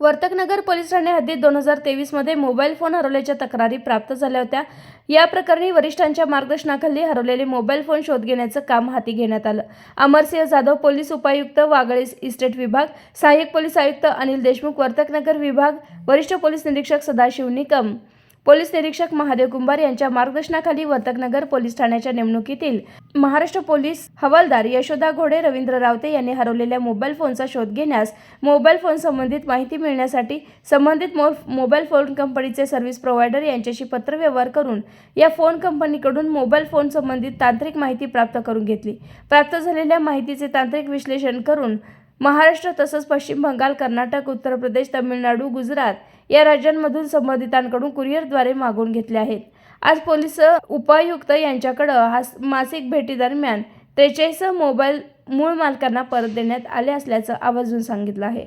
Vartak Nagar police Thane हद्दीत दोन हजार तेवीसमध्ये मोबाईल फोन हरवल्याच्या तक्रारी प्राप्त झाल्या होत्या. या प्रकरणी वरिष्ठांच्या मार्गदर्शनाखाली हरवलेले मोबाईल फोन शोध घेण्याचं काम हाती घेण्यात आलं. अमरसिंह जाधव पोलीस उपायुक्त वागळे इस्टेट विभाग सहाय्यक पोलीस आयुक्त अनिल देशमुख वर्तकनगर विभाग वरिष्ठ पोलीस निरीक्षक सदाशिव निकम पोलीस निरीक्षक महादेव कुंभार यांच्या मार्गदर्शनाखाली वर्तकनगर पोलीस ठाण्याच्या नेमणुकीतील महाराष्ट्र पोलीस हवालदार यशोदा घोडे रवींद्र रावते यांनी हरवलेल्या मोबाईल फोनचा शोध घेण्यास मोबाईल फोन संबंधित माहिती मिळण्यासाठी संबंधित मो मोबाईल फोन कंपनीचे सर्व्हिस प्रोव्हायडर यांच्याशी पत्रव्यवहार करून या फोन कंपनीकडून मोबाईल फोन संबंधित तांत्रिक माहिती प्राप्त करून घेतली. प्राप्त झालेल्या माहितीचे तांत्रिक विश्लेषण करून महाराष्ट्र तसंच पश्चिम बंगाल कर्नाटक उत्तर प्रदेश तमिळनाडू गुजरात या राज्यांमधून संबंधितांकडून कुरिअरद्वारे मागून घेतले आहेत. आज पोलीस उपायुक्त यांच्याकडं हा मासिक भेटीदरम्यान त्रेचाळीस मोबाईल मूळ मालकांना परत देण्यात आले असल्याचं आवर्जून सांगितलं आहे.